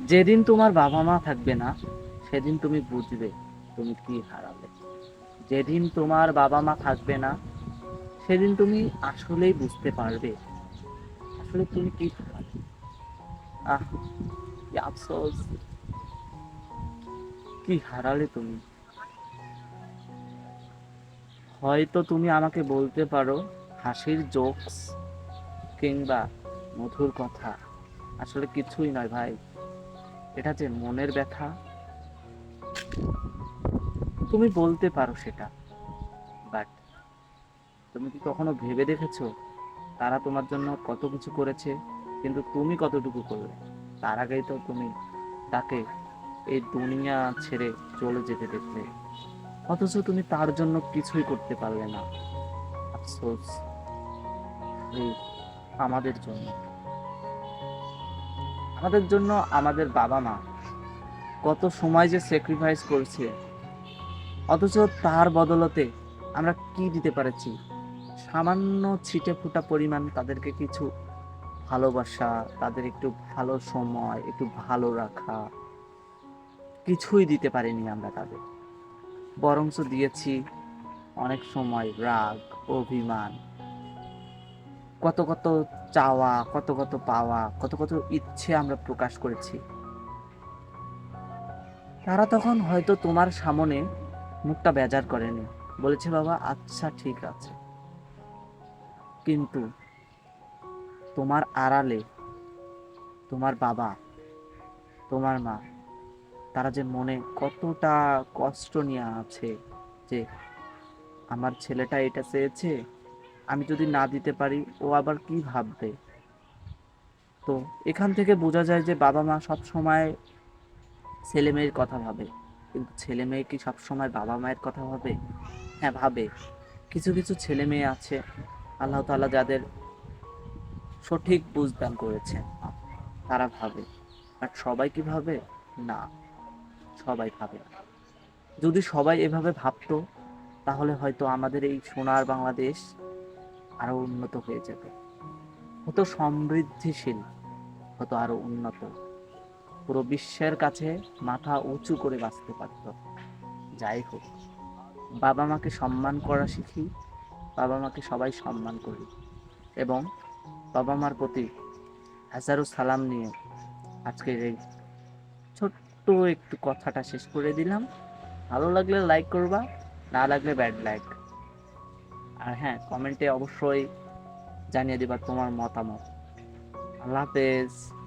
যেদিন তোমার বাবা মা থাকবে না, সেদিন তুমি বুঝবে তুমি কি হারালে। যেদিন তোমার বাবা মা থাকবে না, সেদিন তুমি আসলেই বুঝতে পারবে আসলে তুমি কি হারালে। আহ আফসোস। কি হারালে তুমি? হয়তো তুমি আমাকে বলতে পারো হাসির জোকস কিংবা মধুর কথা। আসলে কিছুই নয় ভাই। এটা যে মনের ব্যথা, তুমি বলতে পারো সেটা। বাট তুমি কি কখনো ভেবে দেখেছ, তারা তোমার জন্য কত কিছু করেছে, কিন্তু তুমি কতটুকু করলে? তার আগেই তো তুমি তাকে এই দুনিয়া ছেড়ে চলে যেতে দেখলে। অথচ তুমি তার জন্য কিছুই করতে পারলে না। আফসোস। আমাদের জন্য। আমাদের জন্য আমাদের বাবা মা কত সময় যে স্যাক্রিফাইস করছে। অথচ তার বদলতে আমরা কি দিতে পারছি? সামান্য ছিটে ফুটা পরিমাণ তাদেরকে কিছু ভালোবাসা, তাদের একটু ভালো সময়, একটু ভালো রাখা, কিছুই দিতে পারিনি আমরা তাদের। বরঞ্চ দিয়েছি অনেক সময় রাগ, অভিমান কত কত চাওয়া, কত কত পাওয়া, কত কত ইচ্ছে আমরা প্রকাশ করেছি। তারা তখন হয়তো তোমার সামনে মুখটা বেজার করেনি। বলেছে, বাবা আচ্ছা ঠিক আছে। কিন্তু তোমার আড়ালে তোমার বাবা, তোমার মা, তারা যে মনে কতটা কষ্ট নিয়ে আছে যে, আমার ছেলেটা এটা চেয়েছে আমি যদি না দিতে পারি, ও আবার কি ভাববে? তো এখান থেকে বোঝা যায় যে বাবা মা সব সময় ছেলে মেয়ের কথা ভাবে। কিন্তু ছেলে মেয়ে কি সব সময় বাবা মায়ের কথা ভাবে? হ্যাঁ ভাবে। কিছু কিছু ছেলে মেয়ে আছে, আল্লাহ তাআলা যাদের সঠিক বুঝদান করেছে, তারা ভাবে। বাট সবাই কি ভাবে? না, সবাই ভাবে যদি সবাই এভাবে ভাবতো, তাহলে হয়তো আমাদের এই সোনার বাংলাদেশ আরও উন্নত হয়ে যেত হতো সমৃদ্ধিশীল হতো আরও উন্নত। পুরো বিশ্বের কাছে মাথা উঁচু করে বাঁচতে পারত। যাই হোক, বাবা মাকে সম্মান করা শিখি, বাবা মাকে সবাই সম্মান করি এবং বাবা মার প্রতি হাজারো সালাম নিয়ে আজকের এই ছোট্ট একটু কথাটা শেষ করে দিলাম। ভালো লাগলে লাইক করবা, না লাগলে ব্যাড লাইক আর হ্যাঁ কমেন্টে অবশ্যই জানিয়ে দিবা তোমার মতামত। আল্লাহ হাফেজ।